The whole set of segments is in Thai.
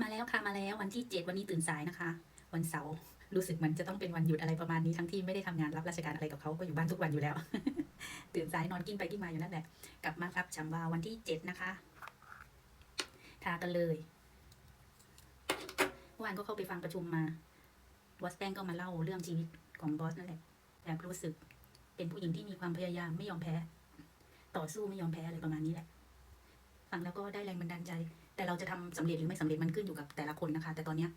มาแล้วค่ะมาแล้ววันที่เจ็ดวันนี้ตื่นสายนะคะ วันเสาร์รู้สึกมันจะต้องเป็นวันหยุดอะไรประมาณนี้ทั้งที่ไม่ได้ทำงานรับราชการอะไรกับเขาก็อยู่บ้านทุกวันอยู่แล้ว ตื่นสายนอนกิ้งไปกิ้งมาอยู่นั่นแหละกลับมาครับชัมวาวันที่เจ็ดนะคะทากันเลยเมื่อวานก็เข้าไปฟังประชุมมาบอสแป้งก็มาเล่าเรื่องชีวิตของบอสนั่นแหละแบบรู้สึกเป็นผู้หญิงที่มีความพยายามไม่ยอมแพ้ ต่อสู้ไม่ยอมแพ้อะไรประมาณนี้แหละ ฟังแล้วก็ได้แรงบันดาลใจ แต่เราจะทำสำเร็จหรือไม่สำเร็จมันขึ้นอยู่กับแต่ละคนนะคะ แต่ตอนเนี้ย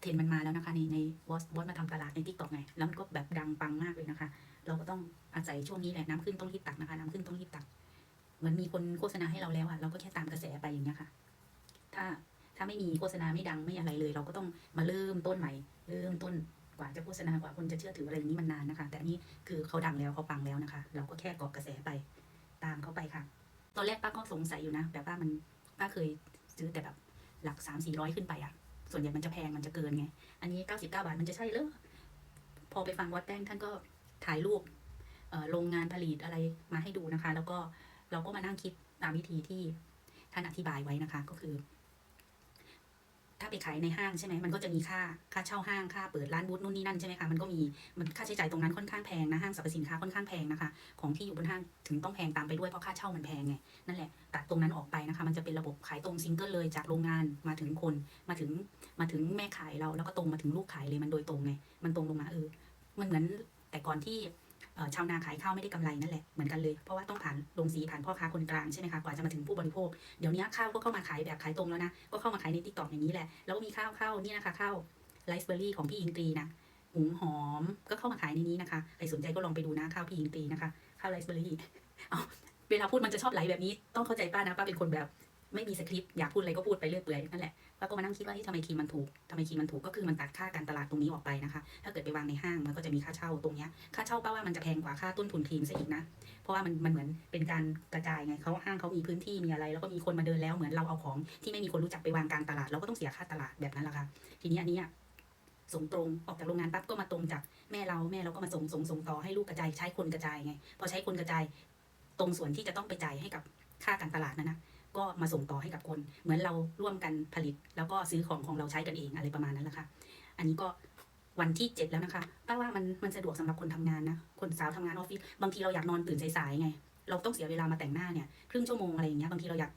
เทรนด์มันมาแล้วนะคะในในวอสวอสมาทำตลาดในทิกตอกไง แล้วมันก็แบบดังปังมากเลยนะคะ เราก็ต้องอาศัยช่วงนี้แหละน้ำขึ้นต้องรีบตักนะคะ น้ำขึ้นต้องรีบตัก เหมือนมีคนโฆษณาให้เราแล้วอะเราก็แค่ตามกระแสไปอย่างเงี้ยค่ะ ถ้าถ้าไม่มีโฆษณาไม่ดังไม่อะไรเลย เราก็ต้องมาเริ่มต้นใหม่ เริ่มต้นกว่าจะโฆษณากว่าคนจะเชื่อถืออะไรอย่างนี้มันนานนะคะ แต่อันนี้คือเขาดังแล้วเขาปังแล้วนะคะ เราก็แค่กาะกระแสไป ตามเขาไปค่ะ ตอนแรกป้าก็สงสัยอยู่นะแบบว่ามันป้าเคยซื้อแต่แบบหลักสามสี่ร้อยขึ้นไปอะส่วนใหญ่มันจะแพงมันจะเกินไง อันนี้เก้าสิบเก้าบาทมันจะใช่เหรอพอไปฟังวัดแป้งท่านก็ถ่ายรูปโรงงานผลิตอะไรมาให้ดูนะคะ แล้วก็เราก็มานั่งคิดตามวิธีที่ท่านอธิบายไว้นะคะ ก็คือ ถ้าไปขายในห้างใช่ไหมมันก็จะมีค่าค่าเช่าห้างค่าเปิดร้านบูธนู่นนี่นั่นใช่ไหมคะมันก็มีมันค่าใช้จ่ายตรงนั้นค่อนข้างแพงนะห้างสรรพสินค้าค่อนข้างแพงนะคะของที่อยู่บนห้างถึงต้องแพงตามไปด้วยเพราะค่าเช่ามันแพงไงนั่นแหละตัดตรงนั้นออกไปนะคะ มันจะเป็นระบบขายตรงซิงเกิลเลยจากโรงงานมาถึงคนมาถึงมาถึงแม่ขายเราแล้วก็ตรงมาถึงลูกขายเลยมันโดยตรงไงมันตรงลงมาเออมันเหมือนแต่ก่อนที่ ชาวนาขายข้าวไม่ได้กำไรนั่นแหละเหมือนกันเลยเพราะว่าต้องผ่านโรงสีผ่านพ่อค้าคนกลางใช่ไหมคะกว่าจะมาถึงผู้บริโภคเดี๋ยวนี้ข้าวก็เข้ามาขายแบบขายตรงแล้วนะก็เข้ามาขายในติ๊กต็อกอย่างนี้แหละแล้วก็มีข้าวข้าวนี่นะคะข้าวไรซ์เบอร์รี่ของพี่อิงตรีนะหุงหอมก็เข้ามาขายในนี้นะคะใครสนใจก็ลองไปดูนะข้าวพี่อิงตรีนะคะข้าวไรซ์เบอร์รี่เอเวลาพูดมันจะชอบไหลแบบนี้ต้องเข้าใจป้านะป้าเป็นคนแบบ ไม่มีสคริปต์อยากพูดอะไรก็พูดไปเรื่อยเปื่อยนั่นแหละป้าก็มานั่งคิดว่าทำไมคีมันถูกทำไมคีมันถูกก็คือมันตัดค่าการตลาดตรงนี้ออกไปนะคะ ถ้าเกิดไปวางในห้างมันก็จะมีค่าเช่าตรงเนี้ยค่าเช่าป้าว่ามันจะแพงกว่าค่าต้นทุนครีมซะอีกนะ เพราะว่ามันมันเหมือนเป็นการกระจายไงเขาห้างเขามีพื้นที่มีอะไร แล้วก็มีคนมาเดินแล้วเหมือนเราเอาของที่ไม่มีคนรู้จักไปวางกลางตลาดเราก็ต้องเสียค่าตลาดแบบนั้นแหละค่ะทีนี้อันนี้ส่งตรงออกจากโรงงานปั๊บก็มาตรงจากแม่เราแม่เราก็มาส่งส่งส่งต่อให้ลูกกระจายใช้คนกระจายไง พอใช้คนกระจาย ตรงส่วนที่จะต้องไปจ่ายให้กับค่าการตลาดนั้นนะ ก็มาส่งต่อให้กับคน เหมือนเราร่วมกันผลิต แล้วก็ซื้อของของเราใช้กันเองอะไรประมาณนั้นแหละค่ะ อันนี้ก็วันที่เจ็ดแล้วนะคะป้าว่ามันมันสะดวกสำหรับคนทำงานนะ คนสาวทำงานออฟฟิศ บางทีเราอยากนอนตื่นสายๆไง เราต้องเสียเวลามาแต่งหน้าเนี่ยครึ่งชั่วโมงอะไรอย่างเงี้ย บางทีเราอยาก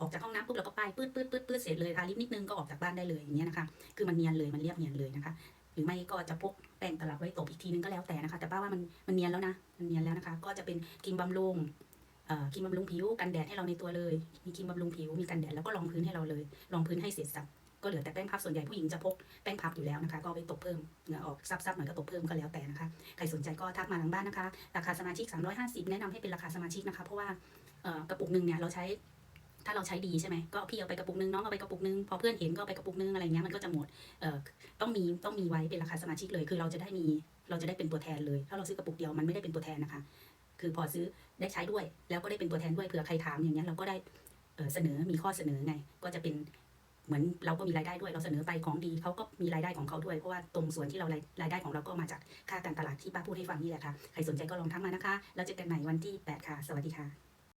ออกจากห้องน้ำปุ๊บเราก็ไปปื๊ดปื๊ดปื๊ดปื๊ดเสร็จเลยทาลิปนิดนึงก็ออกจากบ้านได้เลยอย่างเงี้ยนะคะ คือมันเนียนเลย มันเรียบเนียนเลยนะคะ หรือไม่ก็จะพกแป้งตลับไว้ตบอีกทีนึงก็แล้วแต่นะคะ แต่ป้าว่ามันมันเนียนแล้วนะ มันเนียนแล้วนะคะ ก็จะเป็นครีมบำรุง ครีมบำรุงผิวกันแดดให้เราในตัวเลย มีครีมบำรุงผิวมีกันแดดแล้วก็รองพื้นให้เราเลยรองพื้นให้เสร็จสับก็เหลือแต่แป้งพับส่วนใหญ่ผู้หญิงจะพกแป้งพับอยู่แล้วนะคะ ก็ไปตบเพิ่มเหงื่อออกซับๆหน่อยก็ตบเพิ่มก็แล้วแต่นะคะใครสนใจก็ทักมาหลังบ้านนะคะ ราคาสมาชิก 350 แนะนำให้เป็นราคาสมาชิกนะคะ เพราะว่ากระปุกหนึ่งเนี่ยเราใช้ถ้าเราใช้ดีใช่ไหมก็พี่เอาไปกระปุกนึงน้องเอาไปกระปุกนึงพอเพื่อนเห็นก็ไปกระปุกนึงอะไรเงี้ยมันก็จะหมดเอ่อต้องมีต้องมีไว้เป็นราคาสมาชิกเลย คือเราจะได้มีเราจะได้เป็นตัวแทนเลย ถ้าเราซื้อกระปุกเดียวมันไม่ได้เป็นตัวแทนนะคะ คือพอซื้อได้ใช้ด้วย แล้วก็ได้เป็นตัวแทนด้วยเผื่อใครถามอย่างเงี้ยเราก็ได้เสนอมีข้อเสนอไง ก็จะเป็นเหมือนเราก็มีรายได้ด้วยเราเสนอไปของดีเขาก็มีรายได้ของเขาด้วยเพราะว่าตรงส่วนที่เรารายรายได้ของเราก็มาจากค่าการตลาดที่ป้าพูดให้ฟังนี่แหละค่ะใครสนใจก็ลองทักมานะคะ แล้วเจอกันใหม่วันที่ 8 ค่ะ สวัสดีค่ะ